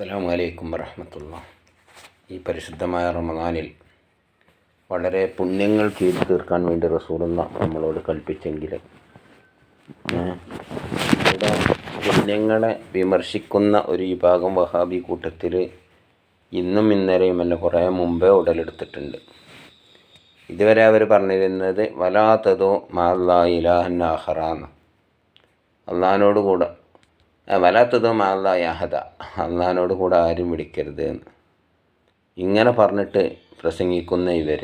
അസ്സലാമു വലൈക്കും വറഹമത്തുള്ള ഈ പരിശുദ്ധമായ റമദാനിൽ വളരെ പുണ്യങ്ങൾ ചെയ്തു തീർക്കാൻ വേണ്ടി റസൂറുന്ന നമ്മളോട് കൽപ്പിച്ചെങ്കിൽ ഇവിടെ പുണ്യങ്ങളെ വിമർശിക്കുന്ന ഒരു വിഭാഗം വഹാബി കൂട്ടത്തിൽ ഇന്നും ഇന്നലെയുമല്ല കുറേ മുമ്പേ ഉടലെടുത്തിട്ടുണ്ട്. ഇതുവരെ അവർ പറഞ്ഞിരുന്നത് വലാത്തതോ മാല്ലാ ഇലാഹൻ ആഹറാന്ന് അള്ളഹാനോട് കൂടെ വലാത്തതോ അല്ല യാഹദ. അള്ളഹാനോട് കൂടെ ആരും വിളിക്കരുത് എന്ന്. ഇങ്ങനെ പറഞ്ഞിട്ട് പ്രസംഗിക്കുന്ന ഇവർ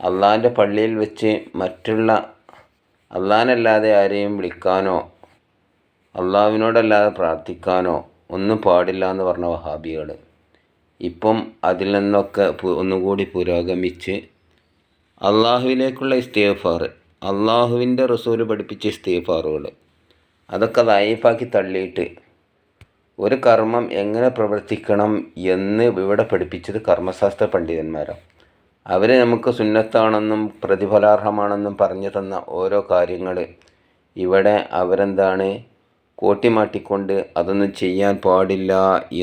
അള്ളാഹിന്റെ പള്ളിയിൽ വെച്ച് മറ്റുള്ള അള്ളഹാനല്ലാതെ ആരെയും വിളിക്കാനോ അള്ളാവിനോടല്ലാതെ പ്രാർത്ഥിക്കാനോ ഒന്നും പാടില്ല എന്ന് പറഞ്ഞ വഹാബികൾ ഇപ്പം അതിൽ നിന്നൊക്കെ ഒന്നുകൂടി പുരോഗമിച്ച് അള്ളാഹുവിലേക്കുള്ള ഇസ്തീഫാർ അള്ളാഹുവിന്റെ റസൂൽ പഠിപ്പിച്ച ഇസ്തീഫാറുകൾ അതൊക്കെ ലൈഫാക്കി തള്ളിയിട്ട് ഒരു കർമ്മം എങ്ങനെ പ്രവർത്തിക്കണം എന്ന് ഇവിടെ പഠിപ്പിച്ചത് കർമ്മശാസ്ത്ര പണ്ഡിതന്മാരാണ്. അവർ നമുക്ക് സുന്നത്താണെന്നും പ്രതിഫലാർഹമാണെന്നും പറഞ്ഞു തന്ന ഓരോ കാര്യങ്ങൾ ഇവിടെ അവരെന്താണ് കോട്ടിമാട്ടിക്കൊണ്ട് അതൊന്നും ചെയ്യാൻ പാടില്ല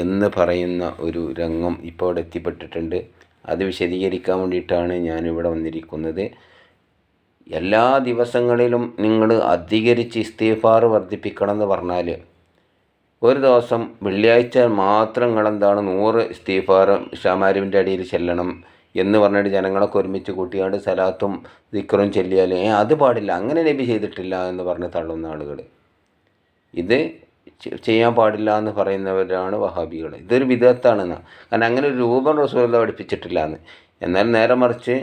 എന്ന് പറയുന്ന ഒരു രംഗം ഇപ്പോൾ എത്തിപ്പെട്ടിട്ടുണ്ട് അത് വിശദീകരിക്കാൻ വേണ്ടിയിട്ടാണ് ഞാനിവിടെ വന്നിരിക്കുന്നത്. എല്ലാ ദിവസങ്ങളിലും നിങ്ങൾ അധികരിച്ച് ഇസ്തീഫാർ വർദ്ധിപ്പിക്കണം എന്ന് പറഞ്ഞാൽ ഒരു ദിവസം വെള്ളിയാഴ്ച മാത്രം നിങ്ങളെന്താണ് നൂറ് ഇസ്തീഫാർ ഷാമാരുവിന്റെ അടിയിൽ ചെല്ലണം എന്ന് പറഞ്ഞിട്ട് ജനങ്ങളൊക്കെ ഒരുമിച്ച് കൂട്ടിയാണ്ട് സലാത്തും ദിക്കറും ചെല്ലിയാൽ ഏ അത് പാടില്ല അങ്ങനെ നബി ചെയ്തിട്ടില്ല എന്ന് പറഞ്ഞ് തള്ളുന്ന ആളുകൾ. ഇത് ചെയ്യാൻ പാടില്ല എന്ന് പറയുന്നവരാണ് വഹാബികൾ. ഇതൊരു വിധത്താണെന്ന് കാരണം അങ്ങനെ ഒരു രൂപം റസൂലത പഠിപ്പിച്ചിട്ടില്ല എന്ന്. എന്നാൽ നേരെ മറിച്ച്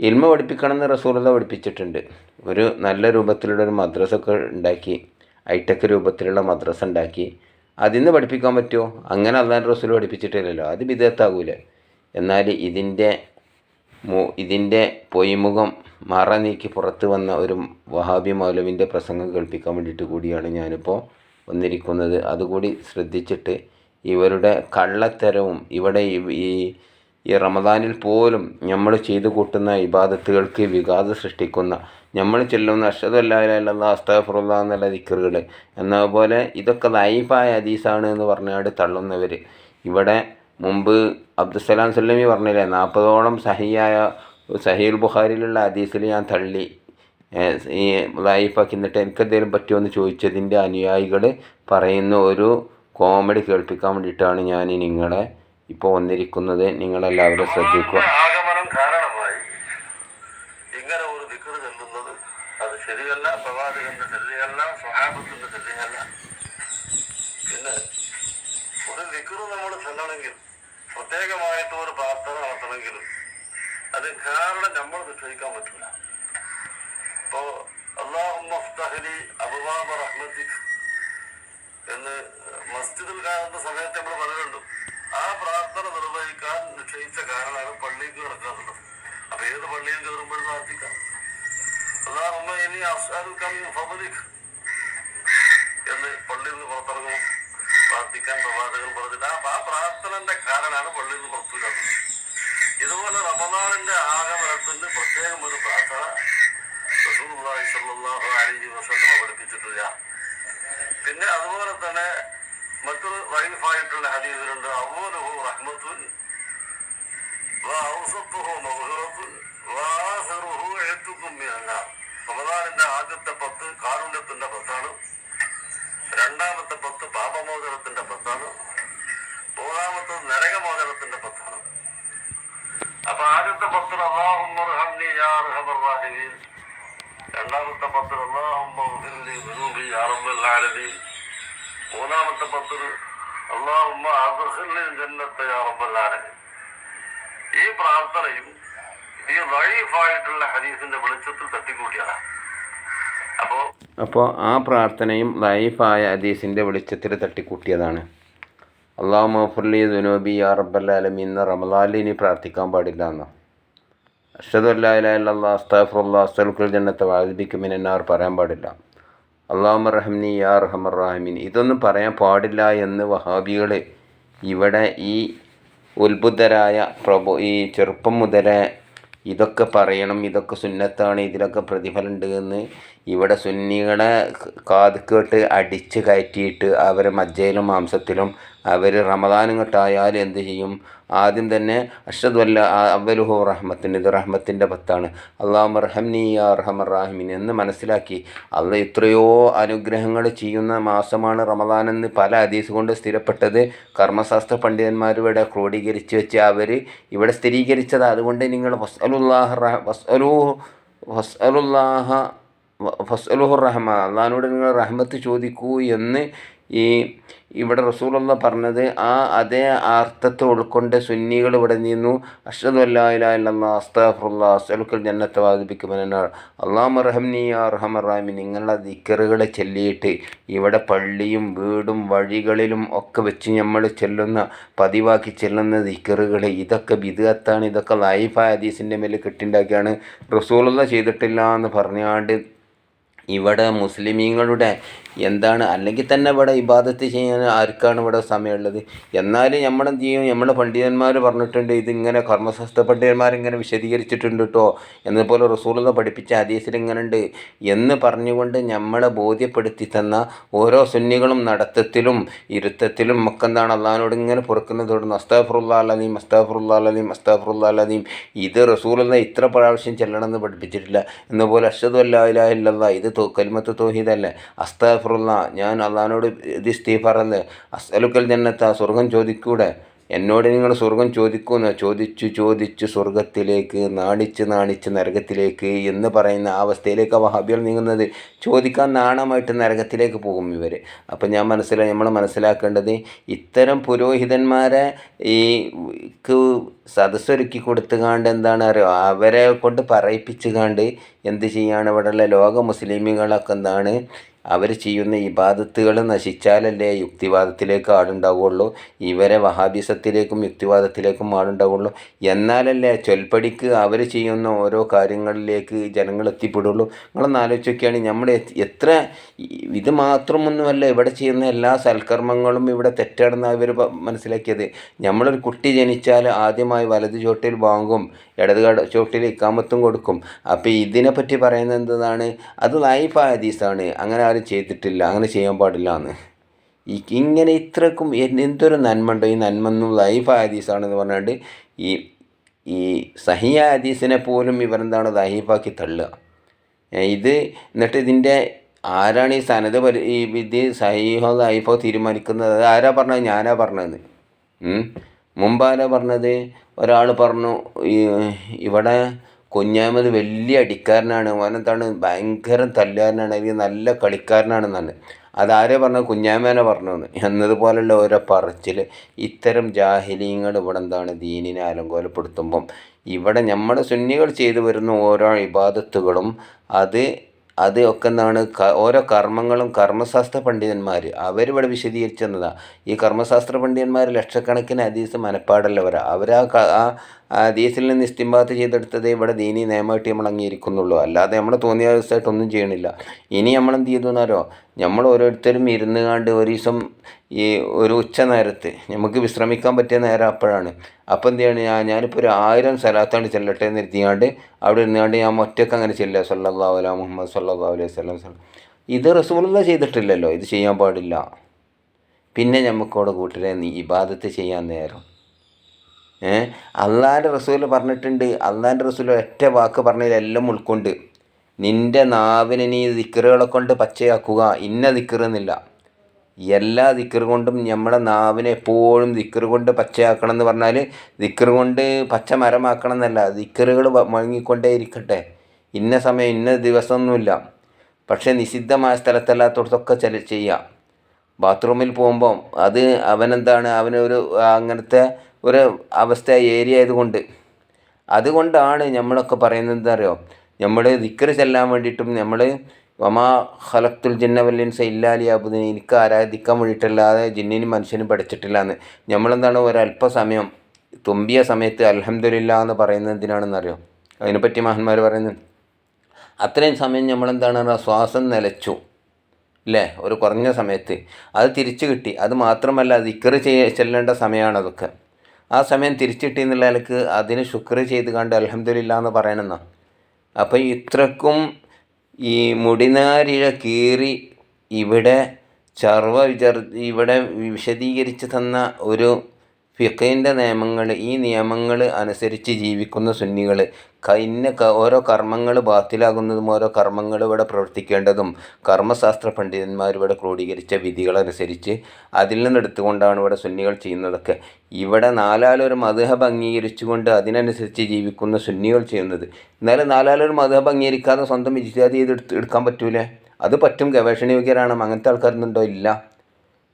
ഇൽമ പഠിപ്പിക്കണമെന്ന് റസൂലത പഠിപ്പിച്ചിട്ടുണ്ട്. ഒരു നല്ല രൂപത്തിലുള്ള ഒരു മദ്രസ ഒക്കെ ഉണ്ടാക്കി ഹൈടെക് രൂപത്തിലുള്ള മദ്രസ ഉണ്ടാക്കി അതിൽ നിന്ന് പഠിപ്പിക്കാൻ പറ്റുമോ? അങ്ങനെ അള്ളാൻ റസൂൽ പഠിപ്പിച്ചിട്ടില്ലല്ലോ. അത് വിധേയത്താകൂലേ എന്നാൽ ഇതിന്റെ ഇതിന്റെ പൊയ്മുഖം മറ നീക്കി പുറത്ത് വന്ന ഒരു വഹാബി മൗലവിന്റെ പ്രസംഗം കേൾപ്പിക്കാൻ വേണ്ടിയിട്ട് കൂടിയാണ് ഞാനിപ്പോൾ വന്നിരിക്കുന്നത്. അതുകൂടി ശ്രദ്ധിച്ചിട്ട് ഇവരുടെ കള്ളത്തരവും ഇവിടെ ഈ- ഈ റമദാനിൽ പോലും നമ്മൾ ചെയ്തു കൂട്ടുന്ന ഇബാദത്തുകൾക്ക് വിഘാതം സൃഷ്ടിക്കുന്ന നമ്മൾ ചെല്ലുന്ന അഷദ് അല്ലാ അസ്താഫുറുല്ല എന്നുള്ള ദിക്കറുകൾ എന്നതുപോലെ പോലെ ഇതൊക്കെ ലൈഫായ ഹദീസാണ് എന്ന് പറഞ്ഞാട് തള്ളുന്നവർ ഇവിടെ മുമ്പ് അബ്ദുസലാം സല്ലമി പറഞ്ഞില്ലേ നാൽപ്പതോളം സഹിയായ സഹീൽ ബുഹാരിലുള്ള ഹദീസിൽ ഞാൻ തള്ളി. ഈ ലൈഫാക്കി എന്നിട്ട് എനിക്കെന്തെങ്കിലും പറ്റുമോ എന്ന് ചോദിച്ചതിന്റെ അനുയായികൾ പറയുന്ന ഒരു കോമഡി കേൾപ്പിക്കാൻ വേണ്ടിയിട്ടാണ് ഞാൻ നിങ്ങളെ ഇപ്പോൾ വന്നിരിക്കുന്നത് നിങ്ങളെല്ലാവരും ശ്രദ്ധിക്കുക. കാരണമായി. ഒരു അത് ശരിയല്ല നമ്മൾ പ്രത്യേകമായിട്ട് ഒരു പ്രാർത്ഥന നടത്തണമെങ്കിൽ അത് കാരണം നമ്മൾ നിശ്ചയിക്കാൻ പറ്റില്ല. ഇപ്പോ അള്ളാഹുലി അബുബാബ റഹ്മത്തിക് എന്ന് മസ്ജിദിൽ കാണുന്ന സമയത്ത് നമ്മൾ പറഞ്ഞിട്ടുണ്ട് ആ പ്രാർത്ഥന നിർവഹിക്കാൻ നിശ്ചയിച്ച കാരണമാണ് പള്ളിക്ക് കിടക്കാറുള്ളത് അപ്പൊ ഏത് പള്ളിയിൽ കയറുമ്പോഴും പ്രാർത്ഥിക്കാം. അതാകുമ്പോ ഇനി അഫ്സാലുക്കാൻ ഫബലിക് എന്ന് പള്ളിയിൽ നിന്ന് പുറത്തിറങ്ങും. പ്രാർത്ഥിക്കാൻ പ്രവാചകൻ പറഞ്ഞിട്ട് ആ പ്രാർത്ഥനന്റെ കാരണമാണ് പള്ളിയിൽ നിന്ന് പുറത്തു കിടക്കുന്നത് ഇതുപോലെ റമദാനിന്റെ ആഗമനത്തിന് പ്രത്യേകം ഒരു പ്രാർത്ഥന സ്വല്ലല്ലാഹു അലൈഹി വസല്ലമ പഠിപ്പിച്ചിട്ടില്ല. പിന്നെ അതുപോലെ തന്നെ മറ്റൊരു വൈഫായിട്ടുള്ള ഹദീസിലുണ്ട് അവലുഹു റഹ്മത്തുൻ റമദാനിന്റെ ആദ്യത്തെ പത്ത് കാരുണ്യത്തിന്റെ പത്താണ്. രണ്ടാമത്തെ പത്ത് പാപമോചനത്തിന്റെ പത്താണ്. മൂന്നാമത്തത് നരകമോചനത്തിന്റെ പത്താണ്. അപ്പൊ ആദ്യത്തെ റാഹിമീൻ. രണ്ടാമത്തെ പത്തിൽ അള്ളാഹുമ്മർഹിംനി ദുനൂബി യാ റബ്ബൽ ആലമീൻ മൂന്നാമത്തെ പത്തിൽ അള്ളാഹുമ്മ അദ്ഖിൽനി ജന്നത്തെ റബ്ബൽ ഈ പ്രാർത്ഥനയും ഈ വഴീഫായിട്ടുള്ള ഹദീസിന്റെ വെളിച്ചത്തിൽ തട്ടിക്കൂട്ടിയതാണ്. അപ്പോ അപ്പോൾ ആ പ്രാർത്ഥനയും ലൈഫായ ഹദീസിന്റെ വെളിച്ചത്തിൽ തട്ടിക്കൂട്ടിയതാണ്. അള്ളാഹു മഫുർലി ദുനോബി യാ റബ്ബല്ലാലമി എന്ന റമദാനിൽ ഇനി പ്രാർത്ഥിക്കാൻ പാടില്ല എന്നോ അഷദ് അല്ലാ അസ്താഫുല്ലാ അസ്തൽക്കുൽ ജന്നത്തെ വാദിപ്പിക്കുമെന്നാർ പറയാൻ പാടില്ല. അള്ളാഹു റഹ്മി യാ റഹമർ റാഹിമിൻ. ഇതൊന്നും പറയാൻ പാടില്ല എന്ന് വഹാബികൾ ഇവിടെ ഈ ഉത്ബുദ്ധരായ പ്രഭു ഈ ചെറുപ്പം മുതലേ ഇതൊക്കെ പറയണം ഇതൊക്കെ സുന്നത്താണ് ഇതിലൊക്കെ പ്രതിഫലമുണ്ട് എന്ന് ഇവിടെ സുന്നികളെ കാതുക്കേട്ട് അടിച്ച് കയറ്റിയിട്ട് അവരെ മജ്ജയിലും മാംസത്തിലും അവർ റമദാനുങ്ങട്ടായാൽ എന്ത് ചെയ്യും? ആദ്യം തന്നെ അഷദ് വല്ല അവലുഹു റഹ്മത്തിന് ഇത് റഹ്മത്തിന്റെ പത്താണ്. അള്ളാഹു റഹംനി യാ റഹമർ റാഹിമിൻ എന്ന് മനസ്സിലാക്കി. അള്ള എത്രയോ അനുഗ്രഹങ്ങൾ ചെയ്യുന്ന മാസമാണ് റമദാൻ എന്ന് പല അതീസ് കൊണ്ട് സ്ഥിരപ്പെട്ടത്. കർമ്മശാസ്ത്ര പണ്ഡിതന്മാരിവിടെ ക്രോഡീകരിച്ച് വെച്ച് അവർ ഇവിടെ സ്ഥിരീകരിച്ചത്. അതുകൊണ്ട് നിങ്ങൾ വസ്അലുല്ലാഹ റഹ വസ്അലൂ വസ്അലുല്ലാഹ ഫസ്അലുഹുർ റഹ്മ അള്ളഹാനോട് നിങ്ങൾ റഹ്മത്ത് ചോദിക്കൂ എന്ന് ഈ ഇവിടെ റസൂലുള്ള പറഞ്ഞത് ആ അതേ അർത്ഥത്തെ ഉൾക്കൊണ്ട് സുന്നികൾ ഇവിടെ നിന്നു അഷദ് അല്ലാ അസ്താഫുല്ലാ അസ്അലുക്കൽ ജന്നത്തെ വാദിപ്പിക്കുമെന്നാണ്. അള്ളാഹ് റഹംനി അർഹമറാമി നിങ്ങളുടെ ദിക്കറുകളെ ചൊല്ലിയിട്ട് ഇവിടെ പള്ളിയും വീടും വഴികളിലും ഒക്കെ വെച്ച് നമ്മൾ ചെല്ലുന്ന പതിവാക്കി ചെല്ലുന്ന ദിക്കറുകൾ ഇതൊക്കെ വിധത്താണ് ഇതൊക്കെ ലൈഫ് ഹദീസിന്റെ മേൽ കെട്ടിണ്ടാക്കിയാണ് റസൂലുള്ള ചെയ്തിട്ടില്ല എന്ന് പറഞ്ഞാണ്ട് ഇവിടെ മുസ്ലിമീങ്ങളുടെ എന്താണ് അല്ലെങ്കിൽ തന്നെ ഇവിടെ ഇബാദത്ത് ചെയ്യാൻ ആർക്കാണ് ഇവിടെ സമയമുള്ളത്? എന്നാലും നമ്മളെന്ത് ചെയ്യും? നമ്മുടെ പണ്ഡിതന്മാർ പറഞ്ഞിട്ടുണ്ട് ഇതിങ്ങനെ കർമ്മശാസ്ത്ര പണ്ഡിതന്മാരിങ്ങനെ വിശദീകരിച്ചിട്ടുണ്ട് കേട്ടോ എന്നതുപോലെ റസൂളത പഠിപ്പിച്ച ഹദീസിൽ ഇങ്ങനെ ഉണ്ട് എന്ന് പറഞ്ഞുകൊണ്ട് നമ്മളെ ബോധ്യപ്പെടുത്തി തന്ന ഓരോ സുന്നികളും നടത്തത്തിലും ഇരുത്തത്തിലും ഒക്കെ എന്താണ് അള്ളഹാനോട് ഇങ്ങനെ പൊറുക്കുന്നത്? തുടർന്ന് അസ്താഫുറുല്ലാ അലീം അസ്താഫുറുല്ലാ അലീം അസ്താഫുറുല്ലാ അലീം ഇത് റസൂലത ഇത്ര പ്രാവശ്യം ചെല്ലണമെന്ന് പഠിപ്പിച്ചിട്ടില്ല. എന്നപോലെ അഷദ് അല്ലാ ഇത് തോ കലിമത്ത് തോഹീദല്ലേ? അസ്താഫുറുല്ല ഞാൻ അള്ളഹാനോട് ഇത് ഇസ്തീഫാറല്ലേ അസ്അലുക്കൽ ജന്നത്ത സ്വർഗം ചോദിക്കൂടെ? എന്നോട് നിങ്ങൾ സ്വർഗം എന്ന് ചോദിച്ചു ചോദിച്ചു സ്വർഗത്തിലേക്ക് നാണിച്ച് നാണിച്ച് നരകത്തിലേക്ക് എന്ന് പറയുന്ന ആ അവസ്ഥയിലേക്ക് വഹാബികൾ നീങ്ങുന്നത്. ചോദിക്കാൻ നാണമായിട്ട് നരകത്തിലേക്ക് പോകും ഇവർ അപ്പം ഞാൻ മനസ്സിലാ നമ്മൾ മനസ്സിലാക്കേണ്ടത് ഇത്തരം പുരോഹിതന്മാരെ ഈ ക്ക് സദസ്സൊരുക്കി കൊടുത്തുകാണ്ട് എന്താണ് അറിയോ? അവരെ കൊണ്ട് പറയിപ്പിച്ചുകാണ്ട് എന്ത് ചെയ്യാണ്? ഇവിടെയുള്ള ലോക മുസ്ലിമുകളൊക്കെ എന്താണ് അവർ ചെയ്യുന്ന ഇബാദത്തുകൾ നശിച്ചാലല്ലേ യുക്തിവാദത്തിലേക്ക് ആളുണ്ടാവുകയുള്ളൂ ഇവരെ വഹാബിസത്തിലേക്കും യുക്തിവാദത്തിലേക്കും ആളുണ്ടാവുകയുള്ളൂ എന്നാലല്ലേ ചൊൽപ്പടിക്ക് അവർ ചെയ്യുന്ന ഓരോ കാര്യങ്ങളിലേക്ക് ജനങ്ങൾ എത്തിപ്പെടുള്ളൂ? നിങ്ങളൊന്ന് ആലോചിക്കുകയാണ് നമ്മൾ എത്ര ഇത് മാത്രമൊന്നുമല്ല ഇവിടെ ചെയ്യുന്ന എല്ലാ സൽക്കർമ്മങ്ങളും ഇവിടെ തെറ്റാണെന്ന് ഇവർ മനസ്സിലാക്കിയത്. നമ്മളൊരു കുട്ടി ജനിച്ചാൽ ആദ്യമായി വലത് ചോട്ടിൽ വാങ്ങും ഇടത് ചോട്ടിൽ ഇക്കാമത്തും കൊടുക്കും. അപ്പോൾ ഇതിനെപ്പറ്റി പറയുന്നത് എന്താണ്? അത് ലൈഫ് ഹദീസാണ്. അങ്ങനെ ആരും ചെയ്തിട്ടില്ല അങ്ങനെ ചെയ്യാൻ പാടില്ല എന്ന് ഈ ഇങ്ങനെ ഇത്രക്കും എന്തൊരു നന്മ ഉണ്ടോ? ഈ നന്മൊന്നും ലൈഫ് ഹദീസാണെന്ന് പറഞ്ഞാണ്ട് ഈ ഈ സഹിയ ഹദീസിനെ പോലും ഇവരെന്താണ് ലൈഫാക്കി തള്ളുക. ഇത് എന്നിട്ട് ഇതിന്റെ ആരാണ് ഈ സനത് പരി ഈ ഇത് സഹീഹോ ലൈഫോ തീരുമാനിക്കുന്നത്? അത് ആരാ പറഞ്ഞത്? ഞാനാ പറഞ്ഞത്. മുമ്പാരാ പറഞ്ഞത്? ഒരാൾ പറഞ്ഞു ഇവിടെ കുഞ്ഞാമത് വലിയ അടിക്കാരനാണ്. ഓനെന്താണ് ഭയങ്കര തല്ലുകാരനാണ്. അല്ലെങ്കിൽ നല്ല കളിക്കാരനാണെന്നാണ്. അതാരെ പറഞ്ഞു കുഞ്ഞാമേനെ പറഞ്ഞു എന്നതുപോലുള്ള ഓരോ പറച്ചിൽ ഇത്തരം ജാഹിലീങ്ങൾ ഇവിടെ എന്താണ് ദീനിനെ അലങ്കോലപ്പെടുത്തുമ്പം ഇവിടെ നമ്മുടെ സുന്നികൾ ചെയ്തു വരുന്ന ഓരോ ഇബാദത്തുകളും അത് അത് ഒക്കെ എന്താണ് ഓരോ കർമ്മങ്ങളും കർമ്മശാസ്ത്ര പണ്ഡിതന്മാർ അവരിവിടെ വിശദീകരിച്ചു തന്നതാണ് ഈ കർമ്മശാസ്ത്ര പണ്ഡിതന്മാർ ലക്ഷക്കണക്കിന് അതീസ് മനപ്പാടല്ലവരാണ് അവരാ ആ ഹദീസിൽ നിന്ന് ഇസ്തിംബാത്ത് ചെയ്തെടുത്തത് ഇവിടെ ദീനി നിയമമായിട്ട് നമ്മൾ അംഗീകരിക്കുന്നുള്ളൂ. അല്ലാതെ നമ്മൾ തോന്നിയ ദിവസമായിട്ടൊന്നും ചെയ്യണില്ല. ഇനി നമ്മൾ എന്ത് ചെയ്തു എന്നാലോ നമ്മൾ ഓരോരുത്തരും ഇരുന്ന് കണ്ട് ഒരു ദിവസം ഈ ഒരു ഉച്ച നേരത്ത് നമുക്ക് വിശ്രമിക്കാൻ പറ്റിയ നേരം അപ്പോഴാണ്. അപ്പോൾ എന്ത് ചെയ്യണം? ഞാൻ ഞാനിപ്പോൾ ഒരു ആയിരം സ്ഥലത്താണ് ചെല്ലട്ടെ എന്ന് ഇരുത്തിയാണ്ട് അവിടെ ഇരുന്നുകൊണ്ട് ഞാൻ ഒറ്റയ്ക്ക് അങ്ങനെ ചെല്ലുക. സല്ലാ അല മുഹമ്മദ് സല്ലാ അലൈഹി സ്വലം ഇത് റസൂലുള്ള ചെയ്തിട്ടില്ലല്ലോ. ഇത് ചെയ്യാൻ പാടില്ല. പിന്നെ നമുക്കവിടെ കൂട്ടരെ നീ ഇബാദത്ത് ചെയ്യാൻ നേരം. ഏഹ് റസൂൽ പറഞ്ഞിട്ടുണ്ട്. അള്ളാന്റെ റസൂൽ ഒറ്റ വാക്ക് പറഞ്ഞതിലെല്ലാം ഉൾക്കൊണ്ട്. നിന്റെ നാവിനെ നീ ദിക്കറുകളെ കൊണ്ട് പച്ചയാക്കുക. ഇന്ന ദിക്കറെന്നില്ല എല്ലാ ദിക്കറ് കൊണ്ടും നമ്മുടെ നാവിനെ എപ്പോഴും ദിക്കറ് കൊണ്ട് പച്ചയാക്കണം എന്ന് പറഞ്ഞാൽ ദിക്കറ് കൊണ്ട് പച്ച മരമാക്കണം എന്നല്ല. ദിക്കറുകൾ മുഴങ്ങിക്കൊണ്ടേ ഇരിക്കട്ടെ ഇന്ന സമയം ഇന്ന ദിവസമൊന്നുമില്ല. പക്ഷേ നിഷിദ്ധമായ സ്ഥലത്തല്ലാത്തടത്തൊക്കെ ചില ചെയ്യാം. ബാത്റൂമിൽ പോകുമ്പം അത് അവനെന്താണ്? അവനൊരു അങ്ങനത്തെ ഒരു അവസ്ഥ ഏരിയ ആയതുകൊണ്ട്. അതുകൊണ്ടാണ് നമ്മളൊക്കെ പറയുന്നത് എന്താ അറിയോ നമ്മൾ ദിക്കറ് ചെല്ലാൻ വേണ്ടിയിട്ടും നമ്മൾ വമാ ഖലക്തുൽ ജിന്ന വല്ലിൻസ ഇല്ലാലി അബുദിനെ എനിക്ക് ആരാധിക്കാൻ വേണ്ടിയിട്ടല്ലാതെ ജിന്നിനും മനുഷ്യനും പഠിച്ചിട്ടില്ല എന്ന് നമ്മളെന്താണ് ഒരല്പസമയം തുമ്പിയ സമയത്ത് അലഹമില്ല എന്ന് പറയുന്നത് എന്തിനാണെന്നറിയോ? അതിനെപ്പറ്റി മഹന്മാർ പറയുന്നത് അത്രയും സമയം നമ്മളെന്താണ് ശ്വാസം നിലച്ചു അല്ലേ ഒരു കുറഞ്ഞ സമയത്ത്. അത് തിരിച്ചു കിട്ടി. അത് മാത്രമല്ല ദിക്കറ് ചെയ്യ ചെല്ലേണ്ട സമയമാണ് അതൊക്കെ. ആ സമയം തിരിച്ചിട്ടി എന്നുള്ള നിലയ്ക്ക് അതിന് ശുക്ർ ചെയ്ത് കണ്ട് അലഹമില്ല എന്ന് പറയണമെന്നോ അപ്പം ഇത്രക്കും ഈ മുടിനാരിഴ കീറി ഇവിടെ ചർവ വിചർ ഇവിടെ വിശദീകരിച്ച് തന്ന ഒരു ഫിഖിന്റെ നിയമങ്ങൾ ഈ നിയമങ്ങൾ അനുസരിച്ച് ജീവിക്കുന്ന സുന്നികൾ ഇന്ന ഓരോ കർമ്മങ്ങൾ ബാത്തിലാകുന്നതും ഓരോ കർമ്മങ്ങൾ ഇവിടെ പ്രവർത്തിക്കേണ്ടതും കർമ്മശാസ്ത്ര പണ്ഡിതന്മാർ ഇവിടെ ക്രോഡീകരിച്ച വിധികളനുസരിച്ച് അതിൽ നിന്ന് എടുത്തുകൊണ്ടാണ് ഇവിടെ സുന്നികൾ ചെയ്യുന്നതൊക്കെ. ഇവിടെ നാലാലൊരു മധുഹബ് അംഗീകരിച്ചുകൊണ്ട് അതിനനുസരിച്ച് ജീവിക്കുന്ന സുന്നികൾ ചെയ്യുന്നത്. എന്നാലും നാലാലൊരു മധുഹബ് അംഗീകരിക്കാതെ സ്വന്തം ഇജ്തിഹാദ് ചെയ്ത് എടുക്കാൻ പറ്റൂലേ? അത് പറ്റും ഗവേഷണയോഗ്യരാണ് അങ്ങനത്തെ ആൾക്കാരൊന്നുണ്ടോ ഇല്ല.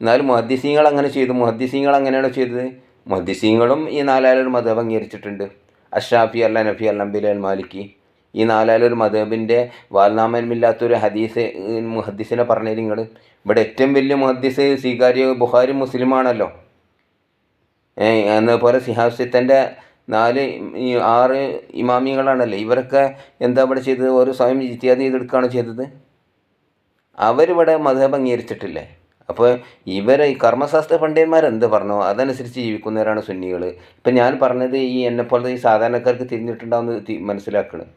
എന്നാലും മുഹദ്ദിസീങ്ങൾ അങ്ങനെ ചെയ്തു. മുഹദ്ദിസീങ്ങൾ അങ്ങനെയാണോ ചെയ്തത്? മുഹദ്ദിസീങ്ങളും ഈ നാലാലൊരു മതം അംഗീകരിച്ചിട്ടുണ്ട്. അഷാഫി അല്ല നഫി അല്ല നബിൽ അൽ മാലിക്കി ഈ നാലാലൊരു മതബിന്റെ വാൽനാമനമില്ലാത്തൊരു ഹദീസ് മുഹദ്ദിസിനെ പറഞ്ഞത് നിങ്ങൾ ഇവിടെ ഏറ്റവും വലിയ മുഹദ്ദിസ് സ്വീകാര്യ ബുഹാരി മുസ്ലിമാണല്ലോ. എന്നതുപോലെ സിഹാസിത്തന്റെ നാല് ആറ് ഇമാമികളാണല്ലോ. ഇവരൊക്കെ എന്താ ഇവിടെ ചെയ്തത്? ഓരോ സ്വയം ഇത്യാദി ചെയ്തെടുക്കുകയാണ് ചെയ്തത്. അവരിവിടെ മതം അംഗീകരിച്ചിട്ടില്ലേ? അപ്പോൾ ഇവരെ ഈ കർമ്മശാസ്ത്ര പണ്ഡിതന്മാർ എന്ത് പറഞ്ഞു? അതനുസരിച്ച് ജീവിക്കുന്നവരാണ് സുന്നികൾ ഇപ്പം ഞാൻ പറഞ്ഞത് ഈ എന്നെപ്പോലത്തെ ഈ സാധാരണക്കാർക്ക് തിരിഞ്ഞിട്ടുണ്ടാവുന്ന മനസ്സിലാക്കണം.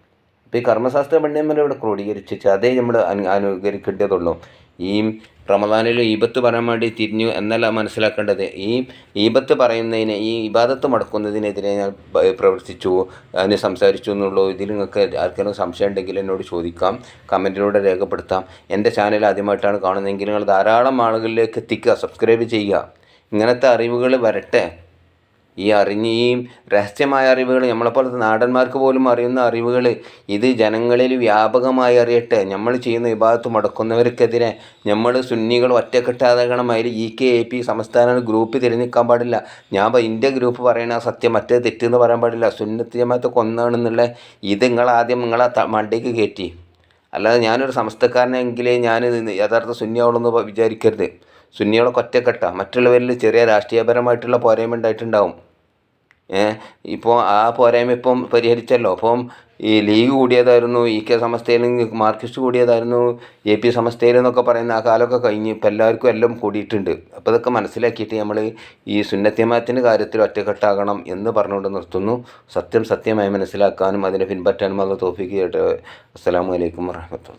അപ്പോൾ ഈ കർമ്മശാസ്ത്ര പണ്ഡിതന്മാരെ ഇവിടെ ക്രോഡീകരിച്ച് അതേ നമ്മൾ അനു അനുകരിക്കേണ്ടതുള്ളൂ. ഈ റമദാനിൽ ഈബത്ത് പറയാൻ വേണ്ടി തിരിഞ്ഞു എന്നല്ല മനസ്സിലാക്കേണ്ടത്. ഈ ഈബത്ത് പറയുന്നതിന് ഈ ഇബാദത്ത് മുടക്കുന്നതിനെതിരെ ഞാൻ പ്രവർത്തിച്ചു. അതിന് സംസാരിച്ചു എന്നുള്ളൂ ഇതിൽ നിങ്ങൾക്ക് ആർക്കെങ്കിലും സംശയം ഉണ്ടെങ്കിൽ എന്നോട് ചോദിക്കാം. കമന്റിലൂടെ രേഖപ്പെടുത്താം. എന്റെ ചാനൽ ആദ്യമായിട്ടാണ് കാണുന്നതെങ്കിൽ നിങ്ങൾ ധാരാളം ആളുകളിലേക്ക് എത്തിക്കുക സബ്സ്ക്രൈബ് ചെയ്യുക. ഇങ്ങനത്തെ അറിവുകൾ വരട്ടെ. ഈ അറിഞ്ഞ് ഈ രഹസ്യമായ അറിവുകൾ നമ്മളെപ്പോലത്തെ നാടന്മാർക്ക് പോലും അറിയുന്ന അറിവുകൾ ഇത് ജനങ്ങളിൽ വ്യാപകമായി അറിയട്ടെ. നമ്മൾ ചെയ്യുന്ന വിഭാഗത്ത് മുടക്കുന്നവർക്കെതിരെ നമ്മൾ സുന്നികൾ ഒറ്റക്കെട്ടാതാകണം. അതിൽ ഇ കെ എ പി സംസ്ഥാന ഗ്രൂപ്പ് തിരഞ്ഞെടുക്കാൻ പാടില്ല. ഞാൻ എന്റെ ഗ്രൂപ്പ് പറയണ സത്യം. മറ്റേ തെറ്റെന്ന് പറയാൻ പാടില്ല. സുന്നത്തി ജമാത്ത് കൊന്നാണെന്നുള്ള ഇത് നിങ്ങൾ ആദ്യം നിങ്ങളെ മണ്ടേക്ക് കയറ്റി. അല്ലാതെ ഞാനൊരു സംസ്ഥക്കാരനെങ്കിലേ ഞാൻ യഥാർത്ഥ സുന്നിയാവുള്ളൂ എന്ന് വിചാരിക്കരുത്. സുന്നികളൊക്കെ ഒറ്റക്കെട്ട. മറ്റുള്ളവരിൽ ചെറിയ രാഷ്ട്രീയപരമായിട്ടുള്ള പോരായ്മ ഉണ്ടായിട്ടുണ്ടാവും. ഇപ്പോൾ ആ പോരായ്മ ഇപ്പം പരിഹരിച്ചല്ലോ. അപ്പം ഈ ലീഗ് കൂടിയതായിരുന്നു ഇ കെ സമസ്തയിൽ മാർക്സിസ്റ്റ് കൂടിയതായിരുന്നു എ പി സമസ്തയിൽ എന്നൊക്കെ പറയുന്ന ആ കാലമൊക്കെ കഴിഞ്ഞ് ഇപ്പം എല്ലാവർക്കും എല്ലാം കൂടിയിട്ടുണ്ട്. അപ്പോൾ ഇതൊക്കെ മനസ്സിലാക്കിയിട്ട് നമ്മൾ ഈ സുന്നത്യമാത്തിന്റെ കാര്യത്തിൽ ഒറ്റക്കെട്ടാകണം എന്ന് പറഞ്ഞുകൊണ്ട് നിർത്തുന്നു. സത്യം സത്യമായി മനസ്സിലാക്കാനും അതിനെ പിൻപറ്റാനും അത് തോഫിക്ക് കേട്ട് അസ്സലാമു അലൈക്കും വറഹമത്തുള്ള